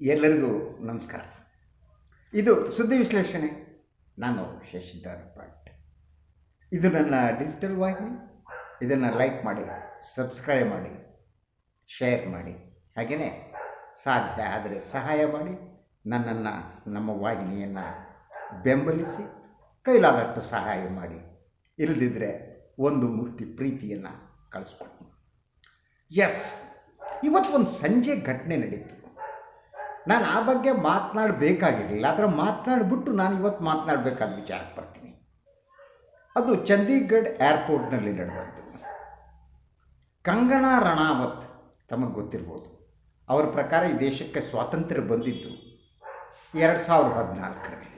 ಎಲ್ಲರಿಗೂ ನಮಸ್ಕಾರ. ಇದು ಸುದ್ದಿ ವಿಶ್ಲೇಷಣೆ. ನಾನು ಶಶಿಧರ್ ಭಟ್. ಇದು ನನ್ನ ಡಿಜಿಟಲ್ ವಾಹಿನಿ. ಇದನ್ನು ಲೈಕ್ ಮಾಡಿ, ಸಬ್ಸ್ಕ್ರೈಬ್ ಮಾಡಿ, ಶೇರ್ ಮಾಡಿ. ಹಾಗೆಯೇ ಸಾಧ್ಯ ಆದರೆ ಸಹಾಯ ಮಾಡಿ, ನನ್ನನ್ನು, ನಮ್ಮ ವಾಹಿನಿಯನ್ನು ಬೆಂಬಲಿಸಿ, ಕೈಲಾದಷ್ಟು ಸಹಾಯ ಮಾಡಿ. ಇಲ್ಲದಿದ್ದರೆ ಒಂದು ಮೂರ್ತಿ ಪ್ರೀತಿಯನ್ನು ಕಳಿಸ್ಕೊಡಿ. ಎಸ್ ಇವತ್ತು ಒಂದು ಸಂಜೆ ಘಟನೆ ನಡೀತು. ನಾನು ಆ ಬಗ್ಗೆ ಮಾತನಾಡಬೇಕಾಗಿರಲಿಲ್ಲ. ಆದರೆ ಮಾತನಾಡಿಬಿಟ್ಟು ನಾನು ಇವತ್ತು ಮಾತನಾಡಬೇಕಾದ ವಿಚಾರಕ್ಕೆ ಬರ್ತೀನಿ. ಅದು ಚಂಡೀಗಢ್ ಏರ್ಪೋರ್ಟ್ನಲ್ಲಿ ನಡೆದದ್ದು. ಕಂಗನಾ ರಣಾವತ್ ತಮಗೆ ಗೊತ್ತಿರ್ಬೋದು. ಅವರ ಪ್ರಕಾರ ಈ ದೇಶಕ್ಕೆ ಸ್ವಾತಂತ್ರ್ಯ ಬಂದಿದ್ದು ಎರಡು ಸಾವಿರದ ಹದಿನಾಲ್ಕರಲ್ಲಿ.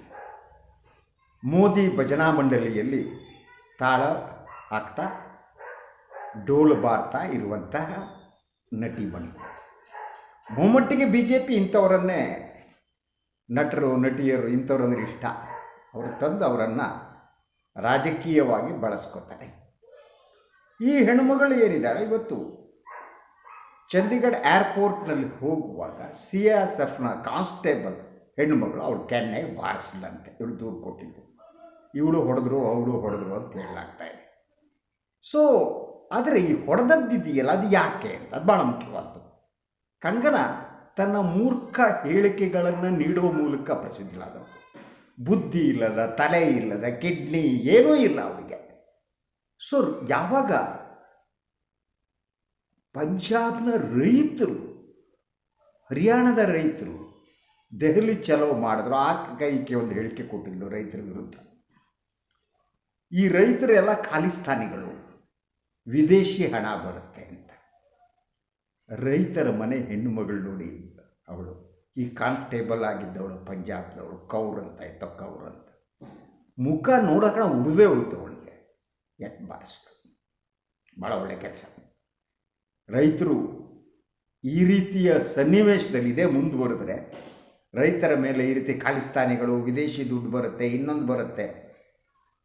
ಮೋದಿ ಭಜನಾ ಮಂಡಳಿಯಲ್ಲಿ ತಾಳ ಹಾಕ್ತಾ, ಡೋಲು ಬಾರ್ತಾ ಇರುವಂತಹ ನಟಿಮಣಿ ಬಹುಮಟ್ಟಿಗೆ ಬಿ ಜೆ ಪಿ ಇಂಥವರನ್ನೇ ನಟರು, ನಟಿಯರು ಇಂಥವ್ರಂದ್ರೆ ಇಷ್ಟ. ಅವರು ತಂದು ಅವರನ್ನು ರಾಜಕೀಯವಾಗಿ ಬಳಸ್ಕೋತಾರೆ. ಈ ಹೆಣ್ಣುಮಗಳು ಏನಿದ್ದಾಳೆ? ಇವತ್ತು ಚಂಡೀಗಢ ಏರ್ಪೋರ್ಟ್ನಲ್ಲಿ ಹೋಗುವಾಗ ಸಿ ಎಸ್ ಎಫ್ನ ಕಾನ್ಸ್ಟೇಬಲ್ ಹೆಣ್ಣುಮಗಳು ಅವಳು ಕೆನ್ನೆ ಬಾರಿಸಿದಂತೆ. ಇವಳು ದೂರು ಕೊಟ್ಟಿದ್ದು. ಇವಳು ಹೊಡೆದ್ರು, ಅವಳು ಹೊಡೆದ್ರು ಅಂತ ಹೇಳಲಾಗ್ತಾ ಇದೆ. ಸೊ ಆದರೆ ಈ ಹೊಡೆದದ್ದಿದೆಯಲ್ಲ, ಅದು ಯಾಕೆ ಅಂತ? ಅದು ಭಾಳ ಮುಖ್ಯವಾದ್ದು. ಕಂಗನ ತನ್ನ ಮೂರ್ಖ ಹೇಳಿಕೆಗಳನ್ನು ನೀಡುವ ಮೂಲಕ ಪ್ರಸಿದ್ಧಳಾದವು ಬುದ್ಧಿ ಇಲ್ಲದ, ತಲೆ ಇಲ್ಲದ, ಕಿಡ್ನಿ ಏನೂ ಇಲ್ಲ ಅವರಿಗೆ ಸೊ ಯಾವಾಗ ಪಂಜಾಬ್ನ ರೈತರು, ಹರಿಯಾಣದ ರೈತರು ದೆಹಲಿ ಚಲೋ ಮಾಡಿದ್ರು ಆ ಕೈಗೆ ಒಂದು ಹೇಳಿಕೆ ಕೊಟ್ಟಿದ್ದು ರೈತರ ವಿರುದ್ಧ. ಈ ರೈತರೆಲ್ಲ ಖಾಲಿಸ್ತಾನಿಗಳು, ವಿದೇಶಿ ಹಣ ಬರುತ್ತೆ ಅಂತ. ರೈತರ ಮನೆ ಹೆಣ್ಣು ಮಗಳು ನೋಡಿ, ಅವಳು ಈ ಕಾನ್ಸ್ಟೇಬಲ್ ಆಗಿದ್ದವಳು, ಪಂಜಾಬ್ದವಳು, ಕೌರ್ ಅಂತ ಇತ್ತು ಕೌರ್ ಅಂತ. ಮುಖ ನೋಡೋಕೆ ಉಳಿದೇ ಹೋಯ್ತು ಅವಳಿಗೆ. ಎತ್ ಬಾರಿಸ್ತು. ಭಾಳ ಒಳ್ಳೆ ಕೆಲಸ. ರೈತರು ಈ ರೀತಿಯ ಸನ್ನಿವೇಶದಲ್ಲಿ ಇದೇ ಮುಂದುವರೆದ್ರೆ, ರೈತರ ಮೇಲೆ ಈ ರೀತಿ ಖಾಲಿಸ್ತಾನಿಗಳು, ವಿದೇಶಿ ದುಡ್ಡು ಬರುತ್ತೆ, ಇನ್ನೊಂದು ಬರುತ್ತೆ,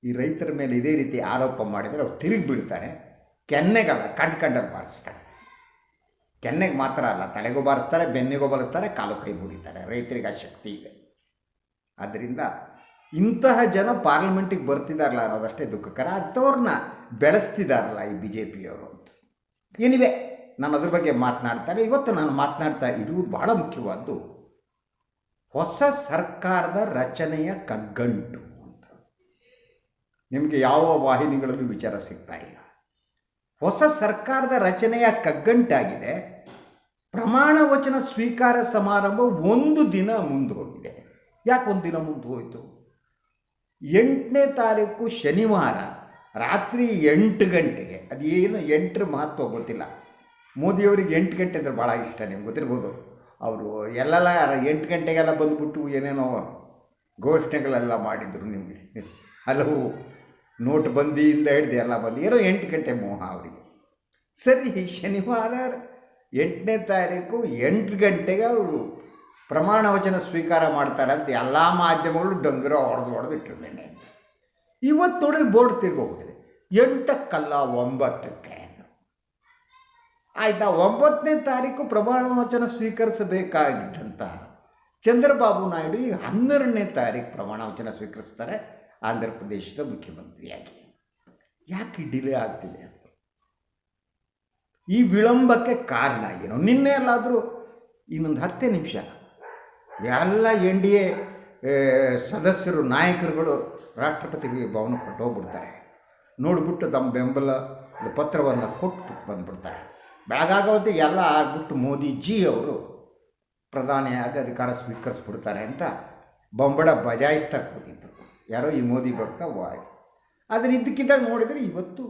ಈ ರೈತರ ಮೇಲೆ ಇದೇ ರೀತಿ ಆರೋಪ ಮಾಡಿದರೆ ಅವ್ರು ತಿರುಗಿ ಬೀಳ್ತಾರೆ ಕೆನ್ನೆಗಲ್ಲ ಕಂಡು ಕಂಡಲ್ಲಿ ಬಾರಿಸ್ತಾರೆ. ಕೆನ್ನೆಗೆ ಮಾತ್ರ ಅಲ್ಲ, ತಲೆಗೂ ಬಾರಿಸ್ತಾರೆ, ಬೆನ್ನಿಗೂ ಬಾರಿಸ್ತಾರೆ, ಕಾಲು ಕೈ ಮುಡಿತಾರೆ ರೈತರಿಗೆ ಆ ಶಕ್ತಿ ಇದೆ. ಆದ್ದರಿಂದ ಇಂತಹ ಜನ ಪಾರ್ಲಿಮೆಂಟಿಗೆ ಬರ್ತಿದಾರಲ್ಲ ಅನ್ನೋದಷ್ಟೇ ದುಃಖಕರ. ಅಂಥವ್ರನ್ನ ಬೆಳೆಸ್ತಿದಾರಲ್ಲ ಈ ಬಿ ಜೆ ಪಿಯವರು ಅಂತ. ಏನಿವೆ? ನಾನು ಅದ್ರ ಬಗ್ಗೆ ಮಾತನಾಡ್ತಾರೆ ಇವತ್ತು ನಾನು ಮಾತನಾಡ್ತಾ ಇದು ಬಹಳ ಮುಖ್ಯವಾದ್ದು, ಹೊಸ ಸರ್ಕಾರದ ರಚನೆಯ ಕಗ್ಗಂಟು ಅಂತ. ನಿಮಗೆ ಯಾವ ವಾಹಿನಿಗಳಲ್ಲೂ ವಿಚಾರ ಸಿಗ್ತಾ ಇಲ್ಲ. ಹೊಸ ಸರ್ಕಾರದ ರಚನೆಯ ಕಗ್ಗಂಟಾಗಿದೆ. ಪ್ರಮಾಣ ವಚನ ಸ್ವೀಕಾರ ಸಮಾರಂಭ ಒಂದು ದಿನ ಮುಂದೆ ಹೋಗಿದೆ. ಯಾಕೆ ಒಂದು ದಿನ ಮುಂದೆ ಹೋಯಿತು? ಎಂಟನೇ ತಾರೀಕು ಶನಿವಾರ ರಾತ್ರಿ ಎಂಟು ಗಂಟೆಗೆ, ಅದೇನು ಎಂಟರ ಮಹತ್ವ ಗೊತ್ತಿಲ್ಲ. ಮೋದಿಯವರಿಗೆ ಎಂಟು ಗಂಟೆ ಅಂದರೆ ಭಾಳ ಇಷ್ಟ ನಿಮ್ಗೆ ಗೊತ್ತಿರ್ಬೋದು. ಅವರು ಎಲ್ಲೆಲ್ಲ ಎಂಟು ಗಂಟೆಗೆಲ್ಲ ಬಂದುಬಿಟ್ಟು ಏನೇನೋ ಘೋಷಣೆಗಳೆಲ್ಲ ಮಾಡಿದರು ನಿಮಗೆ. ಹಲವು ನೋಟ್ ಬಂದಿಯಿಂದ ಹಿಡಿದು ಎಲ್ಲ ಬಂದು, ಏನೋ ಎಂಟು ಗಂಟೆ ಮೋಹ ಅವರಿಗೆ. ಸರಿ, ಶನಿವಾರ ಎಂಟನೇ ತಾರೀಕು ಎಂಟು ಗಂಟೆಗೆ ಅವರು ಪ್ರಮಾಣ ವಚನ ಸ್ವೀಕಾರ ಮಾಡ್ತಾರೆ ಅಂತ ಎಲ್ಲ ಮಾಧ್ಯಮಗಳು ಡಂಗರ ಹೊಡೆದು ಹೊಡೆದು ಇಟ್ಟಿರ್ಬೇನೆ ಇವತ್ತು ನೋಡಿದ್ರೆ ಬೋರ್ಡ್ ತಿರ್ಗೋಗ್ಬಿಟ್ಟಿದೆ ಎಂಟಕ್ಕಲ್ಲ ಒಂಬತ್ತಕ್ಕೆ ಆಯಿತಾ, ಒಂಬತ್ತನೇ ತಾರೀಕು ಪ್ರಮಾಣ ವಚನ ಸ್ವೀಕರಿಸಬೇಕಾಗಿದ್ದಂಥ ಚಂದ್ರಬಾಬು ನಾಯ್ಡು ಈಗ ಹನ್ನೆರಡನೇ ತಾರೀಕು ಪ್ರಮಾಣ ವಚನ ಸ್ವೀಕರಿಸ್ತಾರೆ. ಆಂಧ್ರ ಪ್ರದೇಶದ ಮುಖ್ಯಮಂತ್ರಿಯಾಗಿ. ಯಾಕೆ ಡಿಲೇ ಆಗ್ತಿದೆ ಈ ವಿಳಂಬಕ್ಕೆ ಕಾರಣ ಏನು? ನಿನ್ನೆ ಎಲ್ಲಾದರೂ ಇನ್ನೊಂದು ಹತ್ತೇ ನಿಮಿಷ. ಎಲ್ಲ ಎನ್ ಡಿ ಎ ಸದಸ್ಯರು, ನಾಯಕರುಗಳು ರಾಷ್ಟ್ರಪತಿಗೆ ಭವನಕ್ಕೆ ಹೋಗ್ಬಿಡ್ತಾರೆ. ನೋಡಿಬಿಟ್ಟು ತಮ್ಮ ಬೆಂಬಲ, ಪತ್ರವನ್ನು ಕೊಟ್ಟು ಬಂದ್ಬಿಡ್ತಾರೆ. ಬೆಳಗಾಗೋದು ಎಲ್ಲ ಆಗ್ಬಿಟ್ಟು ಮೋದಿಜಿ ಅವರು ಪ್ರಧಾನಿಯಾಗಿ ಅಧಿಕಾರ ಸ್ವೀಕರಿಸ್ಬಿಡ್ತಾರೆ ಅಂತ ಬೊಂಬಡ ಬಜಾಯಿಸ್ತಾ ಕೂತಿದ್ರು. ಯಾರೋ ಈ ಮೋದಿ ಭಕ್ತ ವಾಯ್. ಆದರೆ ಇದ್ದಕ್ಕಿದ್ದಾಗ ನೋಡಿದರೆ ಇವತ್ತು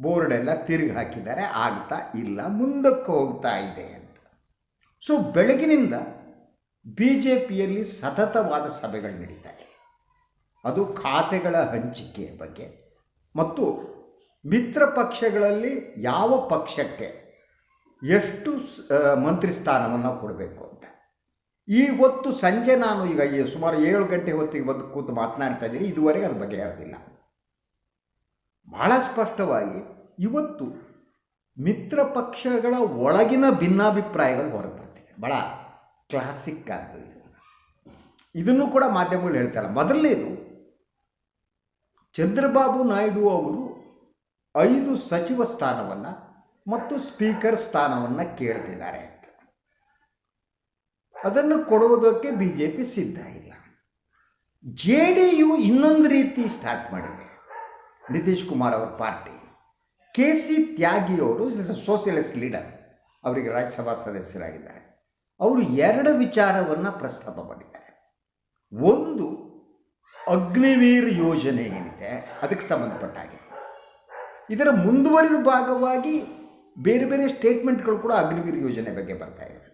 ಬೋರ್ಡೆಲ್ಲ ತಿರುಗಿ ಹಾಕಿದ್ದಾರೆ, ಆಗ್ತಾ ಇಲ್ಲ, ಮುಂದಕ್ಕೆ ಹೋಗ್ತಾ ಇದೆ ಅಂತ. ಸೊ ಬೆಳಗಿನಿಂದ ಬಿ ಜೆ ಪಿಯಲ್ಲಿ ಸತತವಾದ ಸಭೆಗಳು ನಡೀತಾ ಇದೆ. ಅದು ಖಾತೆಗಳ ಹಂಚಿಕೆಯ ಬಗ್ಗೆ. ಮತ್ತು ಮಿತ್ರ ಪಕ್ಷಗಳಲ್ಲಿ ಯಾವ ಪಕ್ಷಕ್ಕೆ ಎಷ್ಟು ಮಂತ್ರಿ ಸ್ಥಾನವನ್ನು ಕೊಡಬೇಕು ಅಂತ. ಈ ಹೊತ್ತು ಸಂಜೆ ನಾನು ಈಗ ಸುಮಾರು ಏಳು ಗಂಟೆ ಹೊತ್ತಿಗೆ ಬಂದು ಕೂತು ಮಾತನಾಡ್ತಾ ಇದ್ದೀನಿ. ಇದುವರೆಗೆ ಅದು ಬಗ್ಗೆ ಭಾಳ ಸ್ಪಷ್ಟವಾಗಿ ಇವತ್ತು ಮಿತ್ರ ಪಕ್ಷಗಳ ಒಳಗಿನ ಭಿನ್ನಾಭಿಪ್ರಾಯಗಳು ಹೊರಗೆ ಬರ್ತಿವೆ ಭಾಳ ಕ್ಲಾಸಿಕ್ ಆದ್ದು ಇದು. ಇದನ್ನು ಕೂಡ ಮಾಧ್ಯಮಗಳು ಹೇಳ್ತಾರೆ ಮೊದಲನೇದು, ಚಂದ್ರಬಾಬು ನಾಯ್ಡು ಅವರು ಐದು ಸಚಿವ ಸ್ಥಾನವನ್ನು ಮತ್ತು ಸ್ಪೀಕರ್ ಸ್ಥಾನವನ್ನು ಕೇಳ್ತಿದ್ದಾರೆ ಅಂತ. ಅದನ್ನು ಕೊಡುವುದಕ್ಕೆ ಬಿ ಜೆ ಪಿ ಸಿದ್ಧ ಇಲ್ಲ. ಜೆ ಡಿ ಯು ಇನ್ನೊಂದು ರೀತಿ ಸ್ಟಾರ್ಟ್ ಮಾಡಿದೆ. ನಿತೀಶ್ ಕುಮಾರ್ ಅವರ ಪಾರ್ಟಿ. ಕೆ ಸಿ ತ್ಯಾಗಿಯವರು ಸೋಷಿಯಲಿಸ್ಟ್ ಲೀಡರ್ ಅವರಿಗೆ ರಾಜ್ಯಸಭಾ ಸದಸ್ಯರಾಗಿದ್ದಾರೆ. ಅವರು ಎರಡು ವಿಚಾರವನ್ನು ಪ್ರಸ್ತಾಪ ಮಾಡಿದ್ದಾರೆ. ಒಂದು, ಅಗ್ನಿವೀರ್ ಯೋಜನೆ ಏನಿದೆ, ಅದಕ್ಕೆ ಸಂಬಂಧಪಟ್ಟ ಹಾಗೆ ಇದರ ಮುಂದುವರಿದ ಭಾಗವಾಗಿ ಬೇರೆ ಬೇರೆ ಸ್ಟೇಟ್ಮೆಂಟ್ಗಳು ಕೂಡ ಅಗ್ನಿವೀರ್ ಯೋಜನೆ ಬಗ್ಗೆ ಬರ್ತಾ ಇದೆ.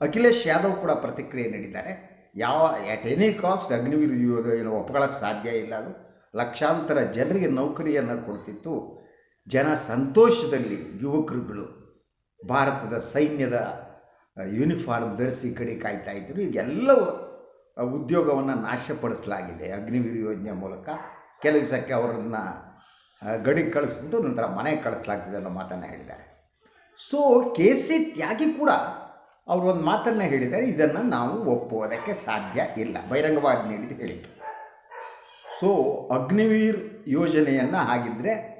ಅಖಿಲೇಶ್ ಯಾದವ್ ಕೂಡ ಪ್ರತಿಕ್ರಿಯೆ ನೀಡಿದ್ದಾರೆ. ಯಾವ ಎಟ್ ಎನಿ ಕಾಸ್ಟ್ ಅಗ್ನಿವೀರ್ ಯೋಜನೆ ಒಪ್ಕೊಳ್ಳೋಕ್ಕೆ ಸಾಧ್ಯ ಇಲ್ಲ ಅದು. ಲಕ್ಷಾಂತರ ಜನರಿಗೆ ನೌಕರಿಯನ್ನು ಕೊಡ್ತಿತ್ತು. ಜನ ಸಂತೋಷದಲ್ಲಿ ಯುವಕರುಗಳು ಭಾರತದ ಸೈನ್ಯದ ಯೂನಿಫಾರ್ಮ್ ಧರಿಸಿ ಕಡೆ ಕಾಯ್ತಾ ಇದ್ದರು ಈಗೆಲ್ಲವೂ ಉದ್ಯೋಗವನ್ನು ನಾಶಪಡಿಸಲಾಗಿದೆ. ಅಗ್ನಿವೀರ್ ಯೋಜನೆ ಮೂಲಕ ಕೆಲವು ದಿವಸಕ್ಕೆ ಅವರನ್ನು ಗಡಿಗೆ ಕಳಿಸ್ಬಿಟ್ಟು ನಂತರ ಮನೆಗೆ ಕಳಿಸ್ಲಾಗ್ತಿದೆ ಅನ್ನೋ ಮಾತನ್ನು ಹೇಳಿದ್ದಾರೆ. ಸೊ ಕೆ ಸಿ ತ್ಯಾಗಿ ಕೂಡ ಅವರು ಒಂದು ಮಾತನ್ನು ಹೇಳಿದ್ದಾರೆ. ಇದನ್ನು ನಾವು ಒಪ್ಪುವುದಕ್ಕೆ ಸಾಧ್ಯ ಇಲ್ಲ. ಬಹಿರಂಗವಾಗಿ ನೀಡಿದ ಹೇಳಿಕೆ. ಸೊ ಅಗ್ನಿವೀರ್ ಯೋಜನೆಯನ್ನು ಹಾಗಿದ್ದರೆ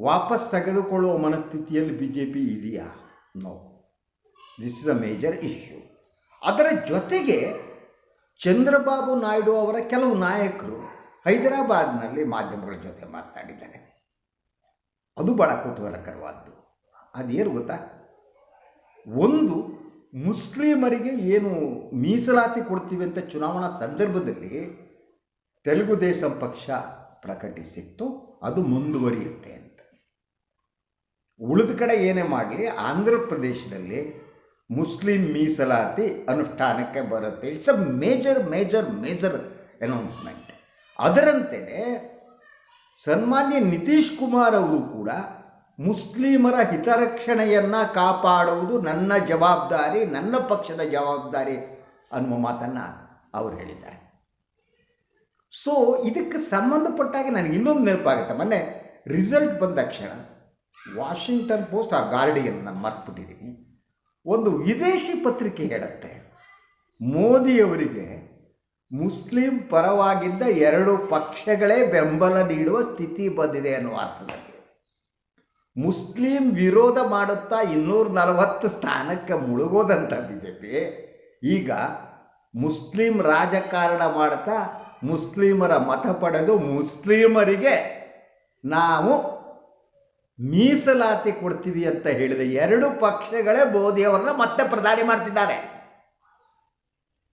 ವಾಪಸ್ ತೆಗೆದುಕೊಳ್ಳುವ ಮನಸ್ಥಿತಿಯಲ್ಲಿ ಬಿ ಜೆ ಪಿ ಇದೆಯಾ? No this is a major issue ಅದರ ಜೊತೆಗೆ ಚಂದ್ರಬಾಬು ನಾಯ್ಡು ಅವರ ಕೆಲವು ನಾಯಕರು ಹೈದರಾಬಾದ್ನಲ್ಲಿ ಮಾಧ್ಯಮಗಳ ಜೊತೆ ಮಾತನಾಡಿದ್ದಾರೆ ಅದು ಬಹಳ ಕುತೂಹಲಕರವಾದ್ದು. ಅದೇನು ಗೊತ್ತಾ? ಒಂದು, ಮುಸ್ಲಿಮರಿಗೆ ಏನು ಮೀಸಲಾತಿ ಕೊಡ್ತೀವಿ ಅಂತ ಚುನಾವಣಾ ಸಂದರ್ಭದಲ್ಲಿ ತೆಲುಗು ದೇಶಂ ಪಕ್ಷ ಪ್ರಕಟಿಸಿತ್ತು, ಅದು ಮುಂದುವರಿಯುತ್ತೆ ಅಂತ. ಉಳಿದ ಕಡೆ ಏನೇ ಮಾಡಲಿ, ಆಂಧ್ರ ಪ್ರದೇಶದಲ್ಲಿ ಮುಸ್ಲಿಂ ಮೀಸಲಾತಿ ಅನುಷ್ಠಾನಕ್ಕೆ ಬರುತ್ತೆ. It's a major major major announcement ಅದರಂತೆಯೇ ಸನ್ಮಾನ್ಯ ನಿತೀಶ್ ಕುಮಾರ್ ಅವರು ಕೂಡ ಮುಸ್ಲಿಮರ ಹಿತರಕ್ಷಣೆಯನ್ನು ಕಾಪಾಡುವುದು ನನ್ನ ಜವಾಬ್ದಾರಿ, ನನ್ನ ಪಕ್ಷದ ಜವಾಬ್ದಾರಿ ಅನ್ನುವ ಮಾತನ್ನು ಅವರು ಹೇಳಿದ್ದಾರೆ. ಸೊ ಇದಕ್ಕೆ ಸಂಬಂಧಪಟ್ಟಾಗ ನನಗೆ ಇನ್ನೊಂದು ನೆನಪಾಗುತ್ತೆ. ಮೊನ್ನೆ ರಿಸಲ್ಟ್ ಬಂದ ತಕ್ಷಣ ವಾಷಿಂಗ್ಟನ್ ಪೋಸ್ಟ್ ಆ ಗಾರ್ಡಿಯನ್ ನಾನು ಮರ್ತ್ಬಿಟ್ಟಿದ್ದೀನಿ. ಒಂದು ವಿದೇಶಿ ಪತ್ರಿಕೆ ಹೇಳುತ್ತೆ. ಮೋದಿಯವರಿಗೆ ಮುಸ್ಲಿಂ ಪರವಾಗಿದ್ದ ಎರಡು ಪಕ್ಷಗಳೇ ಬೆಂಬಲ ನೀಡುವ ಸ್ಥಿತಿ ಬಂದಿದೆ ಅನ್ನುವ ಅರ್ಥದಲ್ಲಿ. ಮುಸ್ಲಿಂ ವಿರೋಧ ಮಾಡುತ್ತಾ ಇನ್ನೂರ ನಲವತ್ತು ಸ್ಥಾನಕ್ಕೆ ಮುಳುಗೋದಂಥ ಬಿ ಜೆ ಪಿ ಈಗ ಮುಸ್ಲಿಂ ರಾಜಕಾರಣ ಮಾಡ್ತಾ ಮುಸ್ಲಿಮರ ಮತ ಪಡೆದು ಮುಸ್ಲಿಮರಿಗೆ ನಾವು ಮೀಸಲಾತಿ ಕೊಡ್ತೀವಿ ಅಂತ ಹೇಳಿದ ಎರಡು ಪಕ್ಷಗಳೇ ಮೋದಿಯವರನ್ನ ಮತ್ತೆ ಪ್ರಧಾನಿ ಮಾಡ್ತಿದ್ದಾರೆ.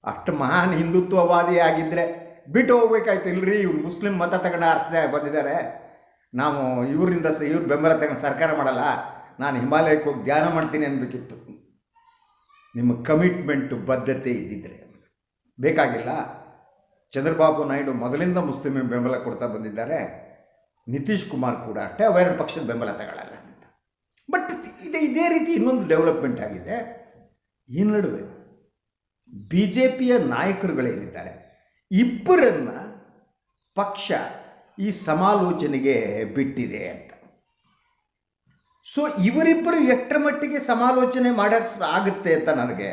ಅಷ್ಟು ಮಹಾನ್ ಹಿಂದುತ್ವವಾದಿ ಆಗಿದ್ದರೆ ಬಿಟ್ಟು ಹೋಗ್ಬೇಕಾಯ್ತು. ಇಲ್ರಿ, ಇವ್ರು ಮುಸ್ಲಿಂ ಮತ ತಗೊಂಡು ಆರಿಸ್ದೆ ಬಂದಿದ್ದಾರೆ. ನಾವು ಇವರಿಂದ ಸ, ಇವ್ರ ಬೆಂಬಲ ತಗೊಂಡು ಸರ್ಕಾರ ಮಾಡಲ್ಲ. ನಾನು ಹಿಮಾಲಯಕ್ಕೆ ಹೋಗಿ ಧ್ಯಾನ ಮಾಡ್ತೀನಿ ಅನ್ಬೇಕಿತ್ತು. ನಿಮ್ಮ ಕಮಿಟ್ಮೆಂಟು ಬದ್ಧತೆ ಇದ್ದಿದ್ರೆ. ಬೇಕಾಗಿಲ್ಲ? ಚಂದ್ರಬಾಬು ನಾಯ್ಡು ಮೊದಲಿಂದ ಮುಸ್ಲಿಮ್ ಬೆಂಬಲ ಕೊಡ್ತಾ ಬಂದಿದ್ದಾರೆ. ನಿತೀಶ್ ಕುಮಾರ್ ಕೂಡ ಅಷ್ಟೇ ಅವೆರಡು ಪಕ್ಷದ ಬೆಂಬಲ ತಗೊಳ್ಳಲ್ಲ ಅಂತ. ಬಟ್ ಇದೆ, ಇದೇ ರೀತಿ ಇನ್ನೊಂದು ಡೆವಲಪ್ಮೆಂಟ್ ಆಗಿದೆ. ಈ ನಡುವೆ ಬಿ ಜೆ ಪಿಯ ನಾಯಕರುಗಳೇನಿದ್ದಾರೆ ಇಬ್ಬರನ್ನ ಪಕ್ಷ ಈ ಸಮಾಲೋಚನೆಗೆ ಬಿಟ್ಟಿದೆ ಅಂತ. ಸೊ ಇವರಿಬ್ಬರು ಎಷ್ಟರ ಮಟ್ಟಿಗೆ ಸಮಾಲೋಚನೆ ಮಾಡೋಕ್ಕೆ ಆಗುತ್ತೆ ಅಂತ ನನಗೆ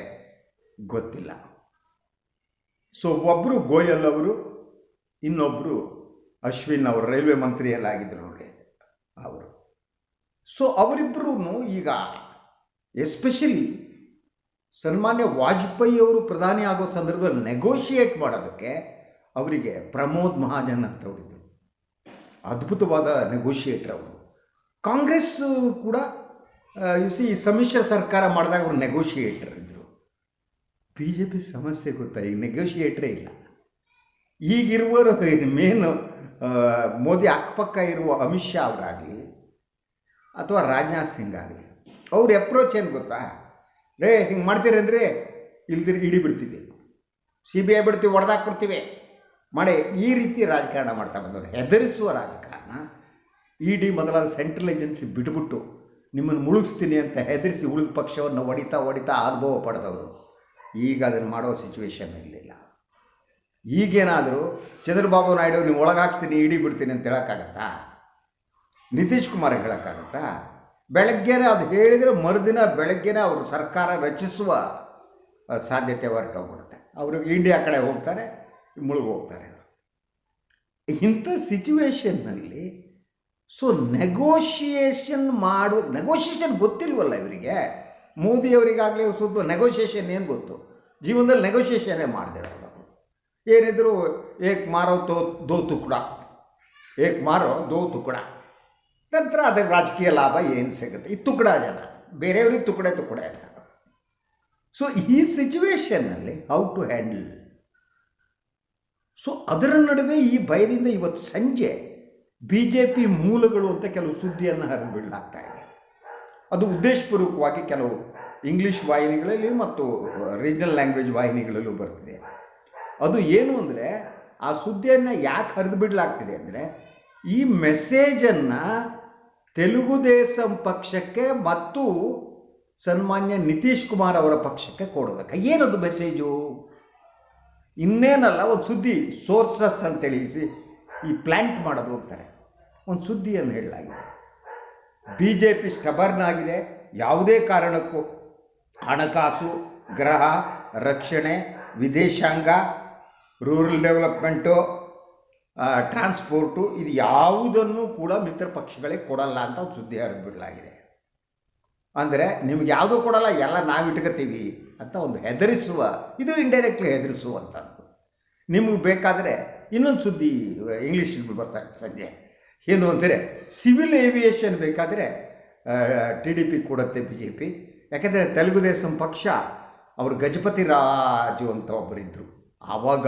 ಗೊತ್ತಿಲ್ಲ. ಸೊ ಒಬ್ಬರು ಗೋಯಲ್ ಅವರು ಇನ್ನೊಬ್ಬರು ಅಶ್ವಿನ್ ಅವರು, ರೈಲ್ವೆ ಮಂತ್ರಿಯಲ್ಲಾಗಿದ್ದರು ನೋಡಿ ಅವರು. ಸೊ ಅವರಿಬ್ಬರೂ ಈಗ ಎಸ್ಪೆಷಲಿ ಸನ್ಮಾನ್ಯ ವಾಜಪೇಯಿ ಅವರು ಪ್ರಧಾನಿ ಆಗೋ ಸಂದರ್ಭದಲ್ಲಿ ನೆಗೋಷಿಯೇಟ್ ಮಾಡೋದಕ್ಕೆ ಅವರಿಗೆ ಪ್ರಮೋದ್ ಮಹಾಜನ್ ಅಂತವರಿದ್ದರು ಅದ್ಭುತವಾದ ನೆಗೋಷಿಯೇಟರ್ ಅವರು. ಕಾಂಗ್ರೆಸ್ ಕೂಡ ಯು ಸಿ ಸಮ್ಮಿಶ್ರ ಸರ್ಕಾರ ಮಾಡಿದಾಗ ಅವರು ನೆಗೋಷಿಯೇಟರ್ ಬಿ ಜೆ ಪಿ ಸಮಸ್ಯೆ ಗೊತ್ತಾ? ಈಗ ನೆಗೋಷಿಯೇಟ್ರೇ ಇಲ್ಲ. ಈಗಿರುವರು ಮೇನು ಮೋದಿ ಅಕ್ಕಪಕ್ಕ ಇರುವ ಅಮಿತ್ ಶಾ ಅವರಾಗಲಿ ಅಥವಾ ರಾಜನಾಥ್ ಸಿಂಗ್ ಆಗಲಿ, ಅವ್ರ ಅಪ್ರೋಚ್ ಏನು ಗೊತ್ತಾ? ರೇ ಹಿಂಗೆ ಮಾಡ್ತೀರೇನ್ರಿ ಇಲ್ದಿರಿ ಇಡಿ ಬಿಡ್ತೀವಿ ಸಿ ಬಿ ಐ ಬಿಡ್ತೀವಿ ಹೊಡೆದಾಕ್ಬಿಡ್ತೀವಿ ಮಾಡಿ, ಈ ರೀತಿ ರಾಜಕಾರಣ ಮಾಡ್ತಾ ಬಂದವರು. ಹೆದರಿಸುವ ರಾಜಕಾರಣ ಇ ಡಿ ಮೊದಲಾದ ಸೆಂಟ್ರಲ್ ಏಜೆನ್ಸಿ ಬಿಟ್ಬಿಟ್ಟು ನಿಮ್ಮನ್ನು ಮುಳುಗಿಸ್ತೀನಿ ಅಂತ ಹೆದರಿಸಿ ಉಳಿದ ಪಕ್ಷವನ್ನು ಹೊಡಿತಾ ಹೊಡಿತಾ ಅನುಭವ ಪಡೆದವರು. ಈಗ ಅದನ್ನು ಮಾಡೋ ಸಿಚುವೇಶನ್ ಇರಲಿಲ್ಲ. ಈಗೇನಾದರೂ ಚಂದ್ರಬಾಬು ನಾಯ್ಡು ನೀವು ಒಳಗೆ ಹಾಕ್ಸ್ತೀನಿ ಇಡಿ ಬಿಡ್ತೀನಿ ಅಂತ ಹೇಳೋಕ್ಕಾಗತ್ತಾ? ನಿತೀಶ್ ಕುಮಾರ್ ಹೇಳೋಕ್ಕಾಗತ್ತಾ? ಬೆಳಗ್ಗೆನೇ ಅದು ಹೇಳಿದರೆ ಮರುದಿನ ಬೆಳಗ್ಗೆನೇ ಅವರು ಸರ್ಕಾರ ರಚಿಸುವ ಸಾಧ್ಯತೆ ಹೊರಟೋಗ್ಬಿಡುತ್ತೆ. ಅವರು ಇಂಡಿಯಾ ಕಡೆ ಹೋಗ್ತಾರೆ, ಮುಳುಗಿ ಹೋಗ್ತಾರೆ ಇಂಥ ಸಿಚುವೇಶನ್ನಲ್ಲಿ ಸೊ ನೆಗೋಷಿಯೇಷನ್ ಮಾಡುವ ನೆಗೋಷಿಯೇಷನ್ ಗೊತ್ತಿಲ್ವಲ್ಲ ಇವರಿಗೆ? ಮೋದಿಯವರಿಗಾಗಲೇ ಸ್ವಲ್ಪ ನೆಗೋಷಿಯೇಷನ್ ಏನು ಗೊತ್ತು? ಜೀವನದಲ್ಲಿ ನೆಗೋಷಿಯೇಷನ್ನೇ ಮಾಡ್ದಿರೋದು ಏನಿದ್ರು ಏಕ್ ಮಾರೋ ತೋ, ದೋ ತುಕುಡ. ಏಕ್ ಮಾರೋ, ದೋ ತುಕುಡ. ನಂತರ ಅದಕ್ಕೆ ರಾಜಕೀಯ ಲಾಭ ಏನು ಸಿಗುತ್ತೆ? ಈ ತುಕುಡ ಜನ. ಬೇರೆಯವ್ರಿಗೆ ತುಕುಡೆ ತುಕುಡೆ ಅಂತ ಸೊ ಈ ಸಿಚುವೇಶನ್ನಲ್ಲಿ ಹೌ ಟು ಹ್ಯಾಂಡಲ್ ಸೊ ಅದರ ನಡುವೆ ಈ ಭಯದಿಂದ ಇವತ್ತು ಸಂಜೆ ಬಿ ಜೆ ಪಿ ಮೂಲಗಳು ಅಂತ ಕೆಲವು ಸುದ್ದಿಯನ್ನು ಹರಿದು ಬಿಡಲಾಗ್ತಾ ಇದೆ. ಅದು ಉದ್ದೇಶಪೂರ್ವಕವಾಗಿ ಕೆಲವು ಇಂಗ್ಲೀಷ್ ವಾಹಿನಿಗಳಲ್ಲಿ ಮತ್ತು ರೀಜನಲ್ ಲ್ಯಾಂಗ್ವೇಜ್ ವಾಹಿನಿಗಳಲ್ಲೂ ಬರ್ತಿದೆ. ಅದು ಏನು ಅಂದರೆ, ಆ ಸುದ್ದಿಯನ್ನು ಯಾಕೆ ಹರಿದು ಬಿಡಲಾಗ್ತಿದೆ ಅಂದರೆ, ಈ ಮೆಸೇಜನ್ನು ತೆಲುಗು ದೇಶಂ ಪಕ್ಷಕ್ಕೆ ಮತ್ತು ಸನ್ಮಾನ್ಯ ನಿತೀಶ್ ಕುಮಾರ್ ಅವರ ಪಕ್ಷಕ್ಕೆ ಕೊಡೋದಕ್ಕೆ. ಏನದು ಮೆಸೇಜು ಇನ್ನೇನಲ್ಲ, ಒಂದು ಸುದ್ದಿ ಸೋರ್ಸಸ್ ಅಂತೇಳಿ ಈ ಪ್ಲ್ಯಾಂಟ್ ಮಾಡೋದು ಅಂತಾರೆ. ಒಂದು ಸುದ್ದಿಯನ್ನು ಹೇಳಲಾಗಿದೆ. ಬಿ ಜೆ ಪಿ ಸ್ಟಬರ್ನ್ ಆಗಿದೆ ಯಾವುದೇ ಕಾರಣಕ್ಕೂ ಹಣಕಾಸು, ಗ್ರಹ, ರಕ್ಷಣೆ, ವಿದೇಶಾಂಗ, ರೂರಲ್ ಡೆವಲಪ್ಮೆಂಟು ಟ್ರಾನ್ಸ್ಪೋರ್ಟು ಇದು ಯಾವುದನ್ನು ಕೂಡ ಮಿತ್ರ ಪಕ್ಷಗಳಿಗೆ ಕೊಡಲ್ಲ ಅಂತ ಒಂದು ಸುದ್ದಿ ಹರಿದ್ಬಿಡಲಾಗಿದೆ ಅಂದರೆ ನಿಮ್ಗೆ ಯಾವುದೂ ಕೊಡಲ್ಲ, ಎಲ್ಲ ನಾವು ಇಟ್ಕೋತೀವಿ ಅಂತ ಒಂದು ಹೆದರಿಸುವ, ಇದು ಇಂಡೈರೆಕ್ಟ್ಲಿ ಹೆದರಿಸುವಂಥದ್ದು ನಿಮಗೆ ಬೇಕಾದರೆ ಇನ್ನೊಂದು ಸುದ್ದಿ ಇಂಗ್ಲೀಷಲ್ಲಿ ಬರ್ತಾ ಸಂಜೆ. ಏನು ಅಂದರೆ ಸಿವಿಲ್ ಏವಿಯೇಷನ್ ಬೇಕಾದರೆ ಟಿ ಡಿ ಪಿ ಕೊಡುತ್ತೆ ಬಿ ಜೆ ಪಿ ಯಾಕೆಂದರೆ ತೆಲುಗು ದೇಶಂ ಪಕ್ಷ, ಅವರು ಗಜಪತಿ ರಾಜು ಅಂತ ಒಬ್ಬರಿದ್ದರು ಆವಾಗ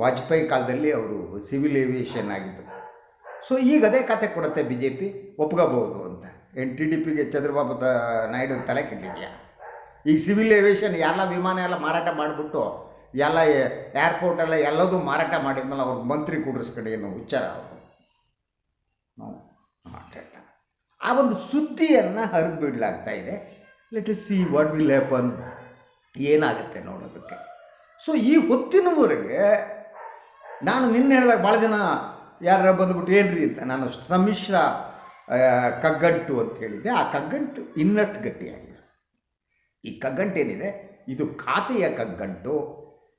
ವಾಜಪೇಯಿ ಕಾಲದಲ್ಲಿ ಅವರು ಸಿವಿಲ್ ಏವಿಯೇಷನ್ ಆಗಿದ್ದರು ಸೊ ಈಗ ಅದೇ ಕತೆ ಕೊಡುತ್ತೆ ಬಿ ಜೆ ಪಿ ಒಪ್ಕೋಬಹುದು ಅಂತ. ಏನು ಟಿ ಡಿ ಪಿಗೆ ಚಂದ್ರಬಾಬು ನಾಯ್ಡು ತಲೆ ಕೆಟ್ಟಿದೆಯಾ? ಈಗ ಸಿವಿಲ್ ಏವಿಯೇಷನ್ ಎಲ್ಲ ವಿಮಾನ ಎಲ್ಲ ಮಾರಾಟ ಮಾಡಿಬಿಟ್ಟು, ಎಲ್ಲ ಏರ್ಪೋರ್ಟೆಲ್ಲ ಎಲ್ಲದೂ ಮಾರಾಟ ಮಾಡಿದ್ಮೇಲೆ ಅವ್ರ ಮಂತ್ರಿ ಕೂಡಿಸ್ಕಡೆ ಏನು ವಿಚಾರ ಅವರು ಆ ಒಂದು ಸುದ್ದಿಯನ್ನು ಹರಿದು ಬಿಡಲಾಗ್ತಾ ಇದೆ. Let us see what will happen ಏನಾಗುತ್ತೆ ನೋಡೋದಕ್ಕೆ. ಸೊ ಈ ಹೊತ್ತಿನವರೆಗೆ ನಾನು ನಿನ್ನೆ ಹೇಳಿದಾಗ ಭಾಳ ಜನ ಯಾರು ಬಂದ್ಬಿಟ್ಟು ಏನ್ರಿ ಅಂತ ನಾನು ಸಮ್ಮಿಶ್ರ ಕಗ್ಗಂಟು ಅಂತ ಹೇಳಿದ್ದೆ. ಆ ಕಗ್ಗಂಟು ಇನ್ನಟ್ಟು ಗಟ್ಟಿಯಾಗಿದೆ. ಈ ಕಗ್ಗಂಟು ಏನಿದೆ? ಇದು ಖಾತೆಯ ಕಗ್ಗಂಟು.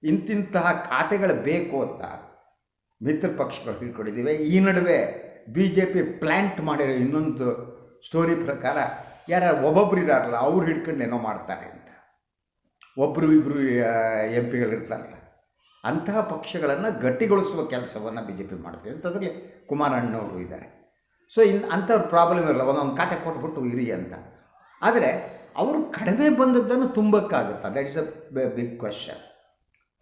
ಇಂತಿಂತಹ ಖಾತೆಗಳು ಬೇಕು ಅಂತ ಮಿತ್ರ ಪಕ್ಷಗಳು ಹಿಡ್ಕೊಂಡಿದ್ದೀವಿ ಈ ನಡುವೆ ಬಿ ಜೆ ಪಿ ಪ್ಲ್ಯಾಂಟ್ ಮಾಡಿರೋ ಇನ್ನೊಂದು ಸ್ಟೋರಿ ಪ್ರಕಾರ ಯಾರು ಒಬ್ಬೊಬ್ರು ಇದಾರಲ್ಲ, ಅವ್ರು ಹಿಡ್ಕೊಂಡು ಏನೋ ಮಾಡ್ತಾರೆ ಅಂತ. ಒಬ್ಬರು ಇಬ್ಬರು ಎಂ ಪಿಗಳಿರ್ತಾರಲ್ಲ ಅಂತಹ ಪಕ್ಷಗಳನ್ನು ಗಟ್ಟಿಗೊಳಿಸುವ ಕೆಲಸವನ್ನು ಬಿ ಜೆ ಪಿ ಮಾಡ್ತದೆ ಅಂತದ್ರಲ್ಲಿ ಕುಮಾರಣ್ಣವರು ಇದ್ದಾರೆ ಸೊ ಇನ್ ಅಂಥವ್ರ ಪ್ರಾಬ್ಲಮ್ ಇರಲ್ಲ, ಒಂದೊಂದು ಖಾತೆ ಕೊಟ್ಬಿಟ್ಟು ಇರಿ ಅಂತ. ಆದರೆ, ಅವರು ಕಡಿಮೆ ಬಂದದ್ದನ್ನು ತುಂಬಕ್ಕಾಗುತ್ತೆ? That is a big question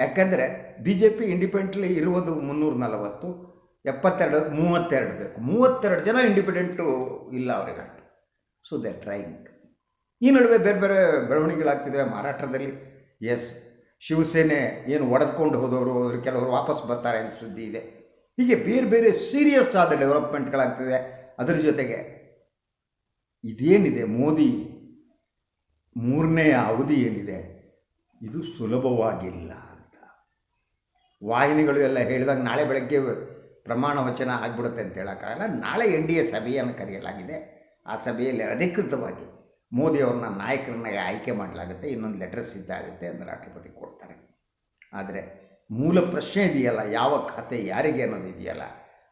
ಯಾಕಂದರೆ ಬಿ ಜೆ ಪಿ ಇಂಡಿಪೆಂಡೆಂಟ್ಲಿ ಇರುವುದು ಮುನ್ನೂರ ನಲವತ್ತು ಎಪ್ಪತ್ತೆರಡು, ಮೂವತ್ತೆರಡು ಬೇಕು. ಮೂವತ್ತೆರಡು ಜನ ಇಂಡಿಪೆಂಡೆಂಟು ಇಲ್ಲ ಅವರಿಗೆ. ಸೊ ದೇ ಟ್ರೈಂಗ್ ಈ ನಡುವೆ ಬೇರೆ ಬೇರೆ ಬೆಳವಣಿಗೆಗಳಾಗ್ತಿದ್ದಾವೆ. ಮಹಾರಾಷ್ಟ್ರದಲ್ಲಿ ಎಸ್ ಶಿವಸೇನೆ ಏನು ಒಡೆದುಕೊಂಡು ಹೋದವರು, ಅವರು ಕೆಲವರು ವಾಪಸ್ ಬರ್ತಾರೆ ಅಂತ ಸುದ್ದಿ ಇದೆ. ಹೀಗೆ ಬೇರೆ ಬೇರೆ ಸೀರಿಯಸ್ ಆದ ಡೆವಲಪ್ಮೆಂಟ್ಗಳಾಗ್ತಿದೆ ಅದರ ಜೊತೆಗೆ ಇದೇನಿದೆ ಮೋದಿ? ಮೂರನೇ ಅವಧಿ ಏನಿದೆ? ಇದು ಸುಲಭವಾಗಿಲ್ಲ ಅಂತ. ವಾಹಿನಿಗಳು ಎಲ್ಲ ಹೇಳಿದಾಗ ನಾಳೆ ಬೆಳಗ್ಗೆ ಪ್ರಮಾಣ ವಚನ ಆಗಿಬಿಡುತ್ತೆ ಅಂತ ಹೇಳೋಕ್ಕಾಗಲ್ಲ. ನಾಳೆ ಎನ್ ಡಿ ಎ ಸಭೆಯನ್ನು ಕರೆಯಲಾಗಿದೆ. ಆ ಸಭೆಯಲ್ಲಿ ಅಧಿಕೃತವಾಗಿ ಮೋದಿಯವ್ರನ್ನ ನಾಯಕರನ್ನ ಆಯ್ಕೆ ಮಾಡಲಾಗುತ್ತೆ. ಇನ್ನೊಂದು ಲೆಟರ್ ಸಿದ್ಧ ಆಗುತ್ತೆ ಅಂದರೆ ರಾಷ್ಟ್ರಪತಿ ಕೊಡ್ತಾರೆ. ಆದರೆ ಮೂಲ ಪ್ರಶ್ನೆ ಇದೆಯಲ್ಲ, ಯಾವ ಖಾತೆ ಯಾರಿಗೆ ಅನ್ನೋದು ಇದೆಯಲ್ಲ,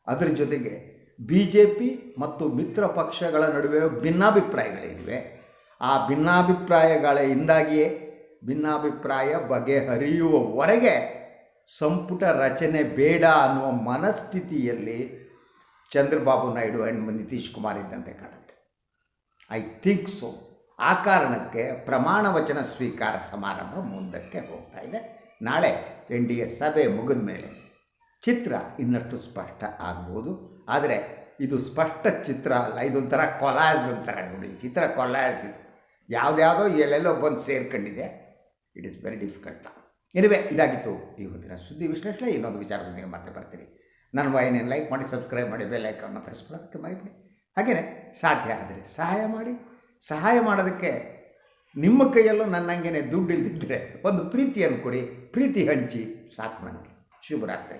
ಅದರ ಜೊತೆಗೆ ಬಿ ಜೆ ಪಿ ಮತ್ತು ಮಿತ್ರ ಪಕ್ಷಗಳ ನಡುವೆ ಭಿನ್ನಾಭಿಪ್ರಾಯಗಳಿವೆ. ಆ ಭಿನ್ನಾಭಿಪ್ರಾಯಗಳಿಂದಾಗಿಯೇ ಭಿನ್ನಾಭಿಪ್ರಾಯ ಬಗೆಹರಿಯುವವರೆಗೆ ಸಂಪುಟ ರಚನೆ ಬೇಡ ಅನ್ನುವ ಮನಸ್ಥಿತಿಯಲ್ಲಿ ಚಂದ್ರಬಾಬು ನಾಯ್ಡು ಆ್ಯಂಡ್ ನಿತೀಶ್ ಕುಮಾರ್ ಇದ್ದಂತೆ ಕಾಣುತ್ತೆ. ಐ ಥಿಂಕ್ ಸೊ ಆ ಕಾರಣಕ್ಕೆ ಪ್ರಮಾಣ ವಚನ ಸ್ವೀಕಾರ ಸಮಾರಂಭ ಮುಂದಕ್ಕೆ ಹೋಗ್ತಾ ಇದೆ. ನಾಳೆ ಎನ್ ಡಿ ಎ ಸಭೆ ಮುಗಿದ ಮೇಲೆ ಚಿತ್ರ ಇನ್ನಷ್ಟು ಸ್ಪಷ್ಟ ಆಗ್ಬೋದು. ಆದರೆ ಇದು ಸ್ಪಷ್ಟ ಚಿತ್ರ ಅಲ್ಲ, ಇದೊಂಥರ ಕೊಲಾಜ್ ಅಂತಾರೆ ನೋಡಿ, ಚಿತ್ರ ಕೊಲಾಜ್ ಇದು. ಯಾವುದ್ಯಾವುದೋ ಎಲ್ಲೆಲ್ಲೋ ಬಂದು ಸೇರ್ಕೊಂಡಿದೆ. It is very difficult anyway ಇದಾಗಿತ್ತು. ಈ ಹೊತ್ತಿನ ಸುದ್ದಿ ವಿಶ್ಲೇಷಣೆ, ಇನ್ನೊಂದು ವಿಚಾರದೊಂದಿಗೆ ಮತ್ತೆ ಬರ್ತೀನಿ. ನನ್ನ ವಾಹಿನಿಯನ್ನು ಲೈಕ್ ಮಾಡಿ ಸಬ್ಸ್ಕ್ರೈಬ್ ಮಾಡಿ ಬೆಲ್ ಐಕನ್ನ ಪ್ರೆಸ್ ಮಾಡೋದಕ್ಕೆ ಮರಿಬೇಡಿ. ಹಾಗೆಯೇ ಸಾಧ್ಯ ಆದರೆ ಸಹಾಯ ಮಾಡಿ. ಸಹಾಯ ಮಾಡೋದಕ್ಕೆ ನಿಮ್ಮ ಕೈಯಲ್ಲೂ ನನ್ನಂಗೆನೆ ದುಡ್ಡು ಇಲ್ಲದಿದ್ದರೆ ಒಂದು ಪ್ರೀತಿಯನ್ನು ಕೊಡಿ. ಪ್ರೀತಿ ಹಂಚಿ ಸಾಕು ನನಗೆ ಶುಭರಾತ್ರಿ